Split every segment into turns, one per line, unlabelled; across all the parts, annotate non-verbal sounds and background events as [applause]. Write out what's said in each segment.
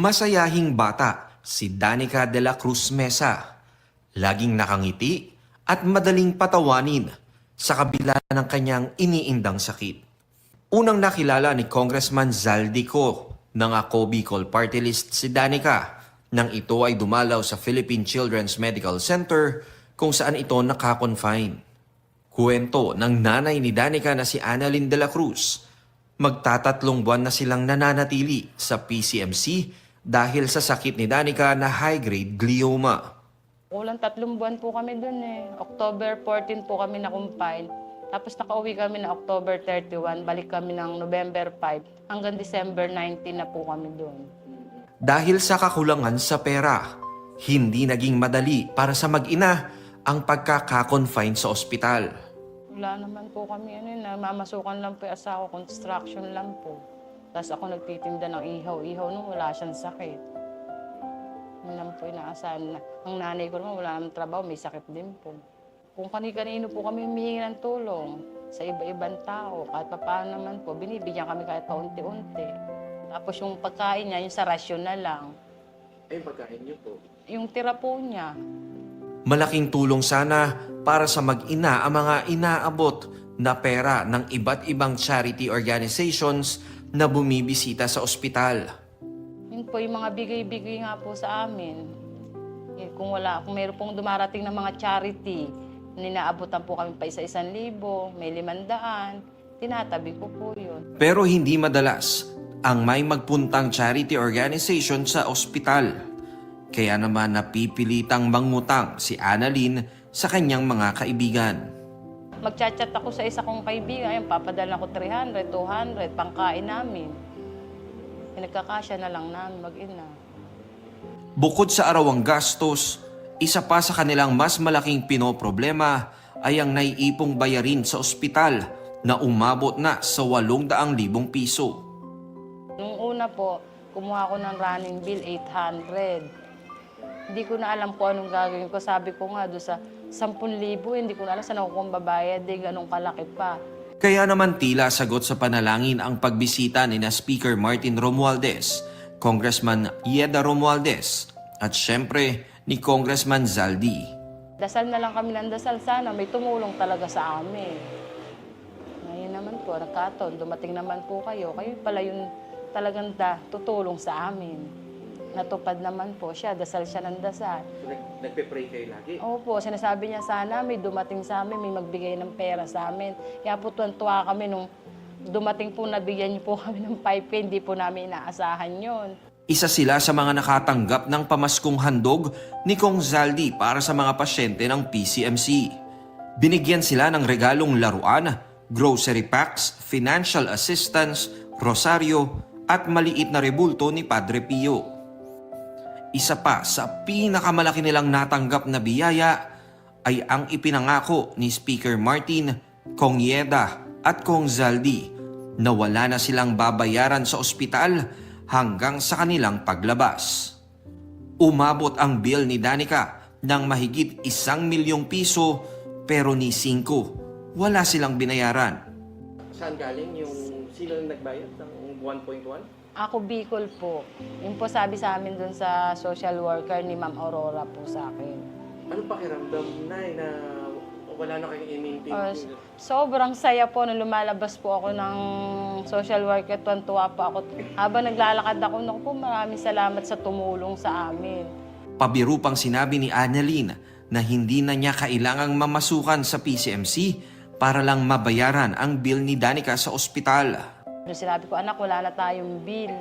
Masayahing bata si Danica de la Cruz Mesa. Laging nakangiti at madaling patawanin sa kabila ng kanyang iniindang sakit. Unang nakilala ni Congressman Zaldico ng Ako Bicol Party List si Danica nang ito ay dumalaw sa Philippine Children's Medical Center kung saan ito nakakonfine. Kuwento ng nanay ni Danica na si Annalyn de la Cruz, magtatatlong buwan na silang nananatili sa PCMC dahil sa sakit ni Danica na high-grade glioma.
Kulang tatlong buwan po kami dun eh. October 14 po kami na-confine. Tapos nakauwi kami na October 31, balik kami ng November 5. Hanggang December 19 na po kami dun.
Dahil sa kakulangan sa pera, hindi naging madali para sa mag-ina ang pagkakakonfine sa ospital.
Wala naman po kami ano yun, mamasukan lang po yung asawa, construction lang po. Tapos ako nagtitinda ng ihaw-ihaw nung wala siyang sakit. Yun lang po inaasahan na. Ang nanay ko naman wala namang trabaho, may sakit din po. Kung kani-kanino po kami humihingi ng tulong sa iba-ibang tao, kahit pa paano naman po, binibigyan kami kahit paunti-unti. Tapos yung pagkain niya, yung sa rasyon na lang.
Eh, pagkain niyo po?
Yung tira po niya,
Malaking tulong sana para sa mag-ina ang mga inaabot na pera ng iba't ibang charity organizations na bumibisita sa ospital.
Yun po yung mga bigay-bigay nga po sa amin. Eh, Kung wala, kung mayroon pong dumarating ng mga charity, ninaabutan po kami pa isa-isang libo, may limandaan, tinatabi ko po yun.
Pero hindi madalas ang may magpuntang charity organization sa ospital. Kaya naman napipilitang mangutang si Annalyn sa kanyang mga kaibigan.
Magchat-chat ako sa isa kong kaibigan, ayun, papadala ko 300, 200, pangkain namin. Pinagkakasya na lang namin mag-ina.
Bukod sa arawang gastos, isa pa sa kanilang mas malaking pinoproblema ay ang naiipong bayarin sa ospital na umabot na sa 800,000 piso.
Nung una po, kumuha ko ng running bill, 800. Hindi ko na alam kung anong gagawin ko. Sabi ko nga doon sa 10,000, hindi ko na alam saan ako kung babayad. Di ganun kalaki pa.
Kaya naman tila sagot sa panalangin ang pagbisita ni na Speaker Martin Romualdez, Congressman Yeda Romualdez, at syempre ni Congressman Zaldi.
Dasal na lang kami ng dasal. Sana may tumulong talaga sa amin. Ngayon naman po, nagkataon, dumating naman po kayo. Kayo pala yung talagang da, tutulong sa amin. Natupad naman po siya, dasal siya ng dasal.
Nagpe-pray kayo lagi?
Opo, sinasabi niya sana may dumating sa amin, may magbigay ng pera sa amin. Kaya po tuwan-tuwa kami nung dumating po, nabigyan niyo po [laughs] kami ng 5K, hindi po namin inaasahan yon.
Isa sila sa mga nakatanggap ng pamaskong handog ni Kong Zaldi para sa mga pasyente ng PCMC. Binigyan sila ng regalong laruan, grocery packs, financial assistance, rosaryo at maliit na rebulto ni Padre Pio. Isa pa sa pinakamalaki nilang natanggap na biyaya ay ang ipinangako ni Speaker Martin, Kong Yeda at Kong Zaldi na wala na silang babayaran sa ospital hanggang sa kanilang paglabas. Umabot ang bill ni Danica ng mahigit isang milyong piso pero ni Cinco wala silang binayaran.
Saan galing yung yung nagbayad ng 1.1?
Ako Bicol po. Yung po sabi sa amin dun sa social worker ni Ma'am Aurora po sa akin.
Ano pakiramdam na na wala na kayong i-maintain?
Uh, sobrang saya po nung lumalabas po ako ng social worker. Tuwan-tuwa po ako. Habang naglalakad ako, naku po maraming salamat sa tumulong sa amin.
Pabiru pang sinabi ni Annalyn na hindi na niya kailangang mamasukan sa PCMC para lang mabayaran ang bill ni Danica sa ospital.
Nung sinabi ko, anak, wala na tayong bill.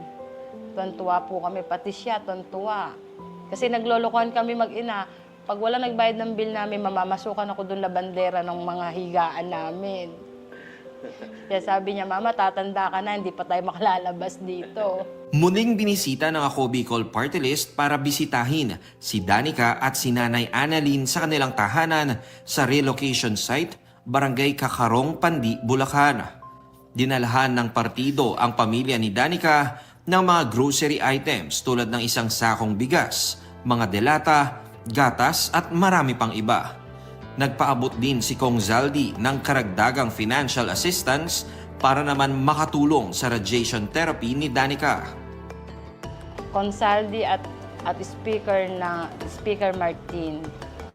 Tuwan-tuwa po kami, pati siya, tuwan-tuwa. Kasi naglolokohan kami mag-ina. Pag wala nagbayad ng bill namin, mamamasukan ako doon la bandera ng mga higaan namin. Kaya sabi niya, Mama, tatanda ka na, hindi pa tayo makalalabas dito.
Muling binisita ng Ako Bicol Party List para bisitahin si Danica at si Nanay Annalyn sa kanilang tahanan sa relocation site, Barangay Kakarong, Pandi, Bulacan. Dinalahan ng partido ang pamilya ni Danica ng mga grocery items tulad ng isang sakong bigas, mga delata, gatas at marami pang iba. Nagpaabot din si Kong Zaldi ng karagdagang financial assistance para naman makatulong sa radiation therapy ni Danica.
Consaldi at at Speaker na Speaker Martin.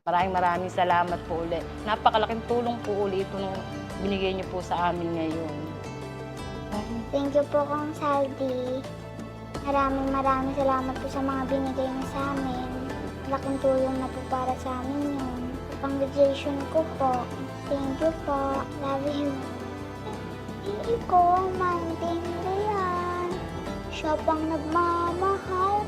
Maraming maraming salamat po ulit. Napakalaking tulong po ulit ito nung binigay niyo po sa amin ngayon.
Thank you po, Kong Saldi. Maraming maraming salamat po sa mga binigay niyo sa amin. Malaking tulong na po para sa amin yun. Congratulations ko po. Thank you po. Love you. Hindi ko maintindihan. Siya pang nagmamahal